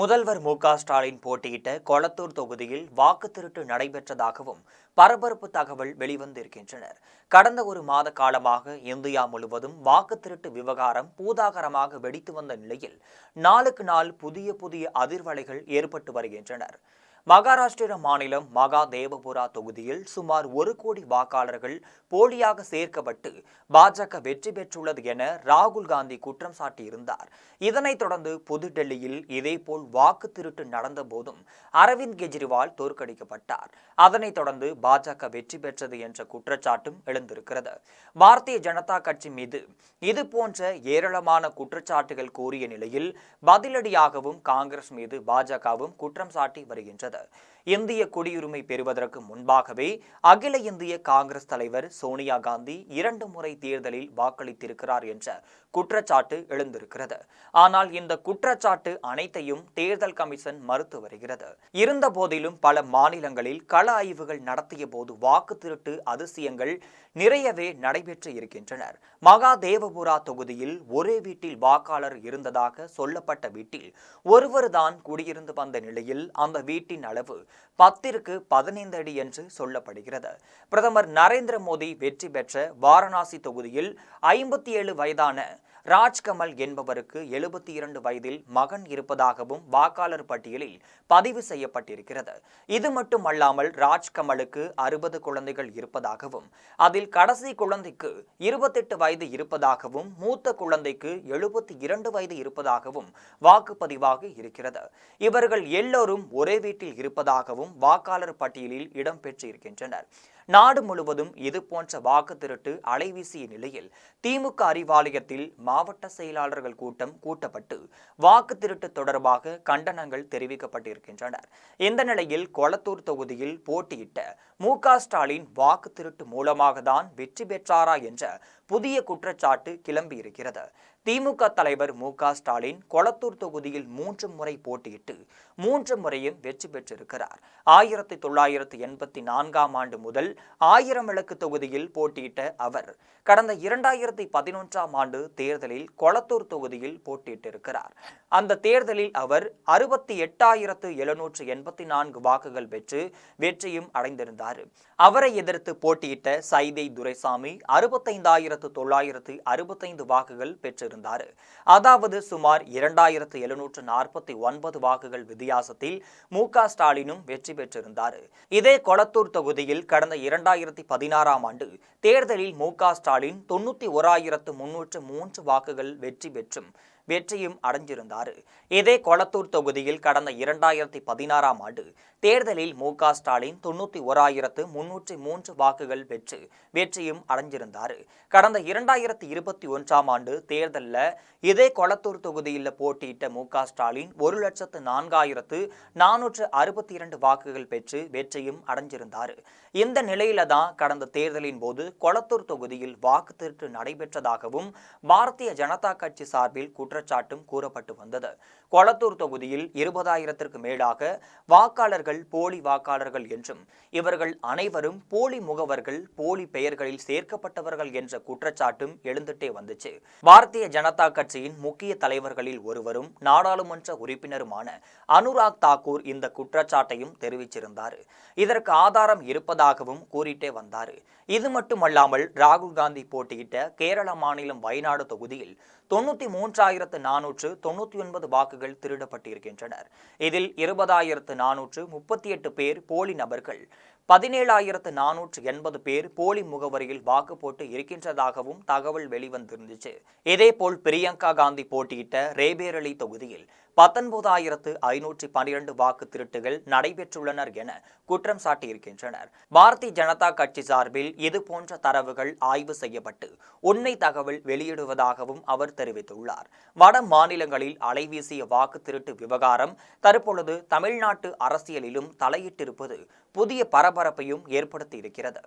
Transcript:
முதல்வர் மு க ஸ்டாலின் போட்டியிட்ட கொளத்தூர் தொகுதியில் வாக்கு திருட்டு நடைபெற்றதாகவும் பரபரப்பு தகவல் வெளிவந்திருக்கின்றனர். கடந்த ஒரு மாத காலமாக இந்தியா முழுவதும் வாக்கு திருட்டு விவகாரம் பூதாகரமாக வெடித்து வந்த நிலையில் நாளுக்கு நாள் புதிய புதிய அதிர்வலைகள் ஏற்பட்டு வருகின்றனர். மகாராஷ்டிர மாநிலம் மகா தேவபுரா தொகுதியில் சுமார் ஒரு கோடி வாக்காளர்கள் போலியாக சேர்க்கப்பட்டு பாஜக வெற்றி பெற்றுள்ளது என ராகுல் காந்தி குற்றம் சாட்டியிருந்தார். இதனைத் தொடர்ந்து புதுடெல்லியில் இதேபோல் வாக்கு திருட்டு நடந்த போதும் அரவிந்த் கெஜ்ரிவால் தோற்கடிக்கப்பட்டார். அதனைத் தொடர்ந்து பாஜக வெற்றி பெற்றது என்ற குற்றச்சாட்டும் எழுந்திருக்கிறது. பாரதிய ஜனதா கட்சி மீது இது போன்ற ஏராளமான குற்றச்சாட்டுகள் கூறிய நிலையில் பதிலடியாகவும் காங்கிரஸ் மீது பாஜகவும் குற்றம் சாட்டி வருகின்றது இந்திய குடியுரிமை பெறுவதற்கு முன்பாகவே அகில இந்திய காங்கிரஸ் தலைவர் சோனியா காந்தி இரண்டு முறை தேர்தலில் வாக்களித்திருக்கிறார் என்ற குற்றச்சாட்டு எழுந்திருக்கிறது. ஆனால் இந்த குற்றச்சாட்டு அனைத்தையும் தேர்தல் கமிஷன் மறுத்து வருகிறது. இருந்த போதிலும் பல மாநிலங்களில் கள ஆய்வுகள் நடத்திய போது வாக்கு திருட்டு அதிசயங்கள் நிறையவே நடைபெற்று இருக்கின்றனர். மகாதேவபுரா தொகுதியில் ஒரே வீட்டில் வாக்காளர் இருந்ததாக சொல்லப்பட்ட வீட்டில் ஒருவர்தான் குடியிருந்து வந்த நிலையில் அந்த வீட்டின் அளவு பத்திற்கு பதினைந்து அடி என்று சொல்லப்படுகிறது. பிரதமர் நரேந்திர மோடி வெற்றி பெற்ற வாரணாசி தொகுதியில் ஐம்பத்தி ஏழு வயதான ராஜ்கமல் என்பவருக்கு எழுபத்தி இரண்டு வயதில் மகன் இருப்பதாகவும் வாக்காளர் பட்டியலில் பதிவு செய்யப்பட்டிருக்கிறது. இது மட்டுமல்லாமல் ராஜ்கமலுக்கு அறுபது குழந்தைகள் இருப்பதாகவும் அதில் கடைசி குழந்தைக்கு இருபத்தெட்டு வயது இருப்பதாகவும் மூத்த குழந்தைக்கு எழுபத்தி இரண்டு வயது இருப்பதாகவும் வாக்குப்பதிவாக இருக்கிறது. இவர்கள் எல்லோரும் ஒரே வீட்டில் இருப்பதாகவும் வாக்காளர் பட்டியலில் இடம்பெற்றிருக்கின்றனர் நாடு முழுவதும் இது போன்ற வாக்கு திருட்டு அலைவீசிய நிலையில் திமுக அறிவாலயத்தில் மாவட்ட செயலாளர்கள் கூட்டம் கூட்டப்பட்டு வாக்கு திருட்டு தொடர்பாக கண்டனங்கள் தெரிவிக்கப்பட்டிருக்கின்றனர். இந்த நிலையில் கொளத்தூர் தொகுதியில் போட்டியிட்ட மு க ஸ்டாலின் வாக்கு திருட்டு மூலமாக தான் வெற்றி பெற்றாரா என்ற புதிய குற்றச்சாட்டு கிளம்பியிருக்கிறது. திமுக தலைவர் மு க ஸ்டாலின் கொளத்தூர் தொகுதியில் மூன்று முறை போட்டியிட்டு மூன்று முறையும் வெற்றி பெற்றிருக்கிறார். ஆயிரத்தி தொள்ளாயிரத்தி எண்பத்தி நான்காம் ஆண்டு முதல் ஆயிரம் விளக்கு தொகுதியில் போட்டியிட்ட அவர் கடந்த இரண்டாயிரத்தி பதினொன்றாம் ஆண்டு தேர்தலில் கொளத்தூர் தொகுதியில் போட்டியிட்டிருக்கிறார். அந்த தேர்தலில் அவர் அறுபத்தி எட்டாயிரத்து எழுநூற்று எண்பத்தி நான்கு வாக்குகள் பெற்று வெற்றியும் அடைந்திருந்தார். அவரை எதிர்த்து போட்டியிட்ட சைதை துரைசாமி அறுபத்தைந்தாயிரத்து தொள்ளாயிரத்து அறுபத்தைந்து வாக்குகள் பெற்றிருந்தார். அதாவது சுமார் இரண்டாயிரத்து எழுநூற்று நாற்பத்தி ஒன்பது வாக்குகள் வித்தியாசத்தில் மு. ஸ்டாலினும் வெற்றி பெற்றிருந்தார். இதே கொளத்தூர் தொகுதியில் கடந்த இரண்டாயிரத்தி பதினாறாம் ஆண்டு தேர்தலில் மு. ஸ்டாலின் தொண்ணூத்தி ஓராயிரத்து முன்னூற்று மூன்று வாக்குகள் வெற்றி பெற்றும். வெற்றியும் அடைஞ்சிருந்தார். இதே கொளத்தூர் தொகுதியில் கடந்த இரண்டாயிரத்தி பதினாறாம் ஆண்டு தேர்தலில் மு க ஸ்டாலின் தொண்ணூற்றி ஓராயிரத்து முன்னூற்றி மூன்று வாக்குகள் பெற்று வெற்றியும் அடைஞ்சிருந்தார். கடந்த இரண்டாயிரத்தி இருபத்தி ஒன்றாம் ஆண்டு தேர்தலில் இதே கொளத்தூர் தொகுதியில் போட்டியிட்ட மு க ஸ்டாலின் ஒரு லட்சத்து நான்காயிரத்து நானூற்று அறுபத்தி இரண்டு வாக்குகள் பெற்று வெற்றியும் அடைஞ்சிருந்தார். இந்த நிலையில தான் கடந்த தேர்தலின் போது கொளத்தூர் தொகுதியில் வாக்கு திருட்டு நடைபெற்றதாகவும் பாரதிய ஜனதா கட்சி சார்பில் குற்ற குற்றச்சாட்டும் கூறப்பட்டு வந்தது. கொளத்தூர் தொகுதியில் இருபதாயிரத்திற்கு மேலாக வாக்காளர்கள் போலி வாக்காளர்கள் என்றும் இவர்கள் அனைவரும் போலி முகவர்கள் போலி பெயர்களில் சேர்க்கப்பட்டவர்கள் என்ற குற்றச்சாட்டும் எழுந்துட்டே வந்துச்சு. பாரதிய ஜனதா கட்சியின் முக்கிய தலைவர்களில் ஒருவரும் நாடாளுமன்ற உறுப்பினருமான அனுராக் தாக்கூர் இந்த குற்றச்சாட்டையும் தெரிவிச்சிருந்தார். இதற்கு ஆதாரம் இருப்பதாகவும் கூறிட்டே வந்தார். இது மட்டுமல்லாமல் ராகுல் காந்தி போட்டியிட்ட கேரள மாநிலம் வயநாடு தொகுதியில் தொண்ணூத்தி மூன்றாயிரத்து நானூற்று தொண்ணூத்தி ஒன்பது வாக்குகள் திருடப்பட்டிருக்கின்றனர். இதில் இருபதாயிரத்து நானூற்று முப்பத்தி எட்டு பேர் போலி நபர்கள் பதினேழாயிரத்து நானூற்று எண்பது பேர் போலி முகவரியில் வாக்கு போட்டு இருக்கின்றதாகவும் தகவல் வெளிவந்திருந்துச்சு. இதேபோல் பிரியங்கா காந்தி போட்டியிட்ட ரேபேரலி தொகுதியில் பத்தொன்பதாயிரத்து ஐநூற்றி பனிரெண்டு வாக்கு திருட்டுகள் நடைபெற்றுள்ளனர் என குற்றம் சாட்டியிருக்கின்றனர். பாரதிய ஜனதா கட்சி சார்பில் இது போன்ற தரவுகள் ஆய்வு செய்யப்பட்டு உண்மை தகவல் வெளியிடுவதாகவும் அவர் தெரிவித்துள்ளார். வட மாநிலங்களில் அலைவீசிய வாக்கு திருட்டு விவகாரம் தற்பொழுது தமிழ்நாட்டு அரசியலிலும் தலையிட்டிருப்பது புதிய பரபரப்பையும் ஏற்படுத்தியிருக்கிறது.